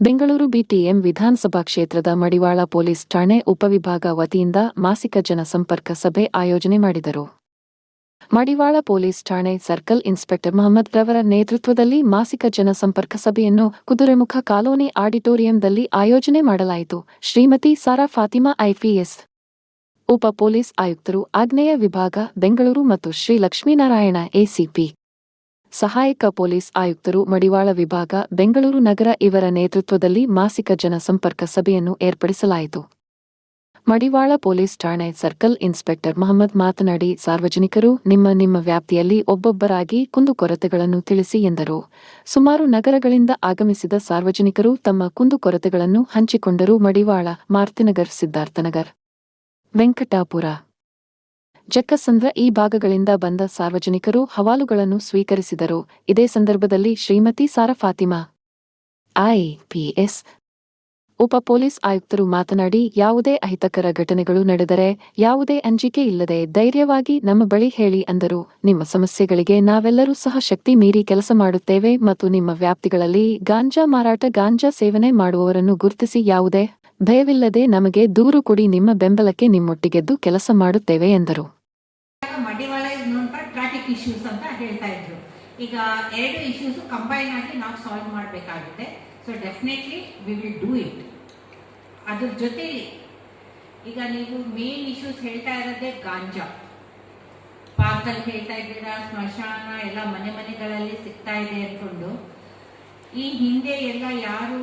Bengaluru BTM ವಿಧಾನಸಭಾ ಕ್ಷೇತ್ರದ ಮಡಿವಾಳ police ಠಾಣೆ ಉಪವಿಭಾಗ ವತಿಯಿಂದ ಮಾಸಿಕ ಜನಸಂಪರ್ಕ ಸಭೆ ಆಯೋಜನೆ ಮಾಡಿದರು. ಮಡಿವಾಳ ಪೊಲೀಸ್ ಠಾಣೆ ಸರ್ಕಲ್ ಇನ್ಸ್ಪೆಕ್ಟರ್ ಮಹಮ್ಮದ್ ರವರ ನೇತೃತ್ವದಲ್ಲಿ ಮಾಸಿಕ ಜನಸಂಪರ್ಕ ಸಭೆಯನ್ನು ಕುದುರೆಮುಖ ಕಾಲೋನಿ ಆಡಿಟೋರಿಯಂದಲ್ಲಿ ಆಯೋಜನೆ ಮಾಡಲಾಯಿತು. ಶ್ರೀಮತಿ ಸಾರಾ ಫಾತಿಮಾ ಐಪಿಎಸ್ ಉಪ ಪೊಲೀಸ್ ಆಯುಕ್ತರು, ಆಗ್ನೇಯ ವಿಭಾಗ, ಬೆಂಗಳೂರು ಮತ್ತು ಶ್ರೀ ಲಕ್ಷ್ಮೀನಾರಾಯಣ ಎಸಿಪಿ ಸಹಾಯಕ ಪೊಲೀಸ್ ಆಯುಕ್ತರು ಮಡಿವಾಳ ವಿಭಾಗ, ಬೆಂಗಳೂರು ನಗರ ಇವರ ನೇತೃತ್ವದಲ್ಲಿ ಮಾಸಿಕ ಜನಸಂಪರ್ಕ ಸಭೆಯನ್ನು ಏರ್ಪಡಿಸಲಾಯಿತು. ಮಡಿವಾಳ ಪೊಲೀಸ್ ಠಾಣೆ ಸರ್ಕಲ್ ಇನ್ಸ್ಪೆಕ್ಟರ್ ಮಹಮ್ಮದ್ ಮಾತನಾಡಿ, ಸಾರ್ವಜನಿಕರು ನಿಮ್ಮ ನಿಮ್ಮ ವ್ಯಾಪ್ತಿಯಲ್ಲಿ ಒಬ್ಬೊಬ್ಬರಾಗಿ ಕುಂದುಕೊರತೆಗಳನ್ನು ತಿಳಿಸಿ ಎಂದರು. ಸುಮಾರು ನಗರಗಳಿಂದ ಆಗಮಿಸಿದ ಸಾರ್ವಜನಿಕರು ತಮ್ಮ ಕುಂದುಕೊರತೆಗಳನ್ನು ಹಂಚಿಕೊಂಡರು ಮಡಿವಾಳ, ಮಾರ್ತಿನಗರ್, ಸಿದ್ಧಾರ್ಥನಗರ್. ವೆಂಕಟಾಪುರ. ಜಕ್ಕಸಂದ್ರ ಈ ಭಾಗಗಳಿಂದ ಬಂದ ಸಾರ್ವಜನಿಕರು ಹವಾಲುಗಳನ್ನು ಸ್ವೀಕರಿಸಿದರು. ಇದೇ ಸಂದರ್ಭದಲ್ಲಿ ಶ್ರೀಮತಿ ಸಾರಾ ಫಾತಿಮಾ ಐಪಿಎಸ್ ಉಪ ಪೊಲೀಸ್ ಆಯುಕ್ತರು ಮಾತನಾಡಿ, ಯಾವುದೇ ಅಹಿತಕರ ಘಟನೆಗಳು ನಡೆದರೆ ಯಾವುದೇ ಅಂಜಿಕೆ ಇಲ್ಲದೆ ಧೈರ್ಯವಾಗಿ ನಮ್ಮ ಬಳಿ ಹೇಳಿ ಅಂದರು. ನಿಮ್ಮ ಸಮಸ್ಯೆಗಳಿಗೆ ನಾವೆಲ್ಲರೂ ಸಹ ಶಕ್ತಿ ಮೀರಿ ಕೆಲಸ ಮಾಡುತ್ತೇವೆ ಮತ್ತು ನಿಮ್ಮ ವ್ಯಾಪ್ತಿಗಳಲ್ಲಿ ಗಾಂಜಾ ಮಾರಾಟ, ಗಾಂಜಾ ಸೇವನೆ ಮಾಡುವವರನ್ನು ಗುರುತಿಸಿ ಯಾವುದೇ ಭಯವಿಲ್ಲದೆ ನಮಗೆ ದೂರು ಕೊಡಿ, ನಿಮ್ಮ ಬೆಂಬಲಕ್ಕೆ ನಿಮ್ಮೊಟ್ಟಿಗೆದ್ದು ಕೆಲಸ ಮಾಡುತ್ತೇವೆ ಎಂದರು. ಇಸ್ ಟ್ರಾಫಿಕ್ ಇಶ್ಯೂಸ್ ಅಂತ ಹೇಳ್ತಾ ಇದ್ರು. ಈಗ ಎರಡು ಇಶ್ಯೂಸ್ ಕಂಬೈನ್ ಆಗಿ ನಾವು ಸಾಲ್ವ್ ಮಾಡಬೇಕಾಗುತ್ತೆ. So definitely we will do it ಅದ್ರ ಜೊತೆಲಿ ಈಗ ನೀವು ಮೇನ್ ಇಶ್ಯೂಸ್ ಹೇಳ್ತಾ ಇರೋದೇ ಗಾಂಜಾ. ಪಾರ್ಕಲ್ಲಿ ಹೇಳ್ತಾ ಇದ್ದೀರಾ, ಸ್ಮಶಾನ, ಎಲ್ಲ ಮನೆ ಮನೆಗಳಲ್ಲಿ ಸಿಗ್ತಾ ಇದೆ ಅಂದ್ಕೊಂಡು ಈ ಹಿಂದೆ ಎಲ್ಲ ಯಾರು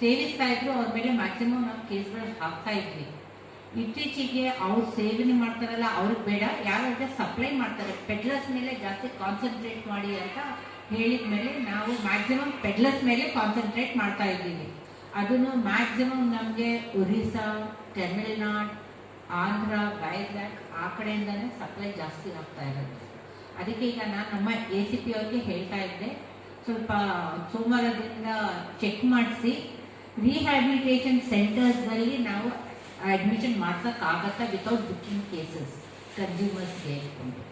ಸೇವಿಸ್ತಾ ಇದ್ರು, ಅವ್ರ ಮೇಲೆ ಮ್ಯಾಕ್ಸಿಮಮ್ ನಾವು ಕೇಸ್ಗಳು ಹಾಕ್ತಾ ಇದ್ವಿ. ಇತ್ತೀಚೆಗೆ ಅವ್ರು ಸೇವನೆ ಮಾಡ್ತಾರಲ್ಲ, ಅವ್ರಿಗೆ ಬೇಡ. ಯಾರಾದ್ರೆ ಸಪ್ಲೈ ಮಾಡ್ತಾರೆ. ಪೆಡ್ಲಸ್ ಮೇಲೆ ಜಾಸ್ತಿ ಕಾನ್ಸಂಟ್ರೇಟ್ ಮಾಡಿ ಅಂತ ಹೇಳಿದ ಮೇಲೆ ನಾವು ಮ್ಯಾಕ್ಸಿಮಮ್ ಪೆಡ್ಲಸ್ ಮೇಲೆ ಕಾನ್ಸಂಟ್ರೇಟ್ ಮಾಡ್ತಾ ಇದ್ದೀವಿ. ಅದನ್ನು ಮ್ಯಾಕ್ಸಿಮಮ್ ನಮಗೆ ಒರಿಸ್ಸಾ, ತಮಿಳ್ನಾಡು, ಆಂಧ್ರ ವೈಜಾಗ್ ಆ ಕಡೆಯಿಂದನೇ ಸಪ್ಲೈ ಜಾಸ್ತಿ ಆಗ್ತಾ ಇರುತ್ತೆ. ಅದಕ್ಕೆ ಈಗ ನಾನು ನಮ್ಮ ಎ ಸಿ ಪಿ ಅವ್ರಿಗೆ ಹೇಳ್ತಾ ಇದ್ದೆ. ಸ್ವಲ್ಪ ಸೋಮವಾರದಿಂದ ಚೆಕ್ ಮಾಡಿಸಿ. ರಿಹ್ಯಾಬಿಲಿಟೇಷನ್ ಸೆಂಟರ್ಸ್ನಲ್ಲಿ ನಾವು ಅಡ್ಮಿಷನ್ ಮಾಡ್ಸೋಕ್ಕಾಗತ್ತಾ ವಿತೌಟ್ ಬುಕ್ಕಿಂಗ್ ಕೇಸಸ್ ಕನ್ಸ್ಯೂಮರ್ಸ್ಗೆ ಹೇಳ್ಕೊಂಡು